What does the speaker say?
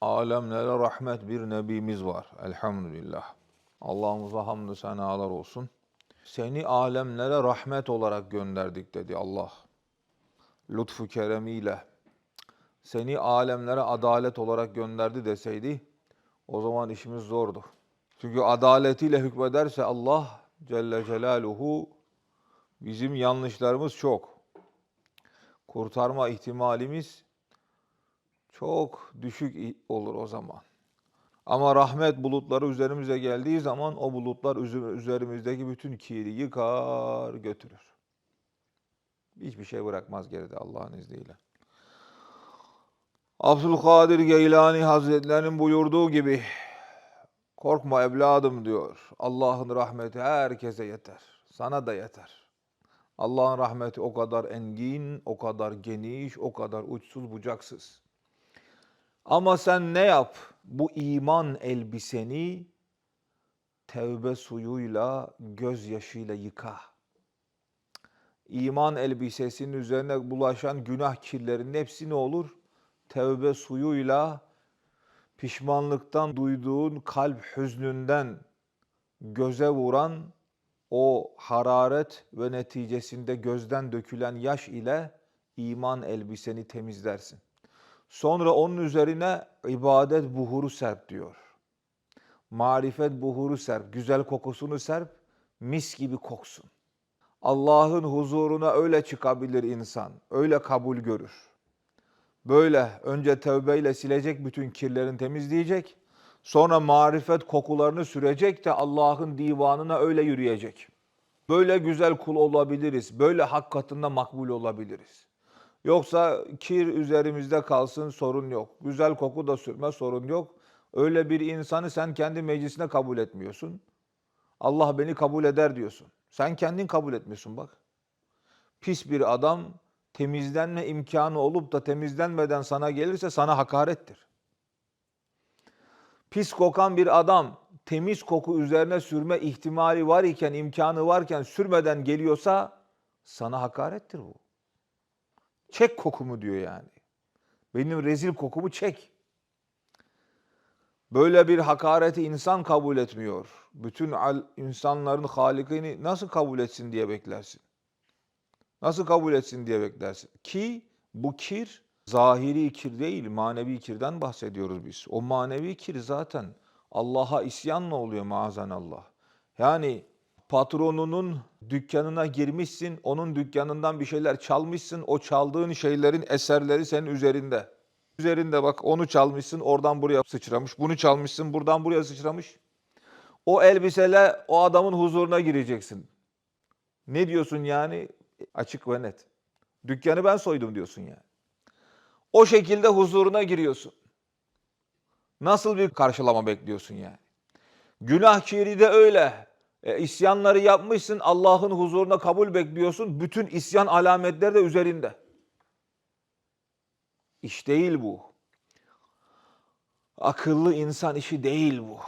alemlere rahmet bir nebimiz var. Elhamdülillah. Allah'ımıza hamdü senalar olsun. Seni alemlere rahmet olarak gönderdik dedi Allah. Lütfu keremiyle. Seni alemlere adalet olarak gönderdi deseydi o zaman işimiz zordu. Çünkü adaletiyle hükmederse Allah Celle Celaluhu bizim yanlışlarımız çok. Kurtarma ihtimalimiz çok düşük olur o zaman. Ama rahmet bulutları üzerimize geldiği zaman o bulutlar üzerimizdeki bütün kiri yıkar götürür. Hiçbir şey bırakmaz geride Allah'ın izniyle. Abdülkadir Geylani Hazretlerinin buyurduğu gibi korkma evladım diyor. Allah'ın rahmeti herkese yeter. Sana da yeter. Allah'ın rahmeti o kadar engin, o kadar geniş, o kadar uçsuz bucaksız. Ama sen ne yap? Bu iman elbiseni tevbe suyuyla, gözyaşıyla yıka. İman elbisesinin üzerine bulaşan günah kirlerinin hepsi ne olur? Tevbe suyuyla, pişmanlıktan duyduğun kalp hüznünden göze vuran o hararet ve neticesinde gözden dökülen yaş ile iman elbiseni temizlersin. Sonra onun üzerine ibadet buhuru serp diyor. Marifet buhuru serp, güzel kokusunu serp, mis gibi koksun. Allah'ın huzuruna öyle çıkabilir insan, öyle kabul görür. Böyle önce tövbeyle silecek bütün kirlerini temizleyecek. Sonra marifet kokularını sürecek de Allah'ın divanına öyle yürüyecek. Böyle güzel kul olabiliriz. Böyle hak katında makbul olabiliriz. Yoksa kir üzerimizde kalsın sorun yok. Güzel koku da sürme sorun yok. Öyle bir insanı sen kendi meclisine kabul etmiyorsun. Allah beni kabul eder diyorsun. Sen kendin kabul etmiyorsun bak. Pis bir adam temizlenme imkanı olup da temizlenmeden sana gelirse sana hakarettir. Pis kokan bir adam temiz koku üzerine sürme ihtimali var iken, imkanı varken sürmeden geliyorsa sana hakarettir bu. Çek kokumu diyor yani. Benim rezil kokumu çek. Böyle bir hakareti insan kabul etmiyor. Bütün insanların halikini nasıl kabul etsin diye beklersin. Nasıl kabul etsin diye beklersin. Ki bu kir zahiri kir değil, manevi kirden bahsediyoruz biz. O manevi kir zaten Allah'a isyanla oluyor maazanallah. Yani patronunun dükkanına girmişsin, onun dükkanından bir şeyler çalmışsın, o çaldığın şeylerin eserleri senin üzerinde. Üzerinde bak onu çalmışsın, oradan buraya sıçramış, bunu çalmışsın, buradan buraya sıçramış. O elbiseyle o adamın huzuruna gireceksin. Ne diyorsun yani? Açık ve net. Dükkanı ben soydum diyorsun yani. O şekilde huzuruna giriyorsun. Nasıl bir karşılama bekliyorsun yani? Günah kiri de öyle. E, isyanları yapmışsın, Allah'ın huzuruna kabul bekliyorsun. Bütün isyan alametleri de üzerinde. İş değil bu. Akıllı insan işi değil bu.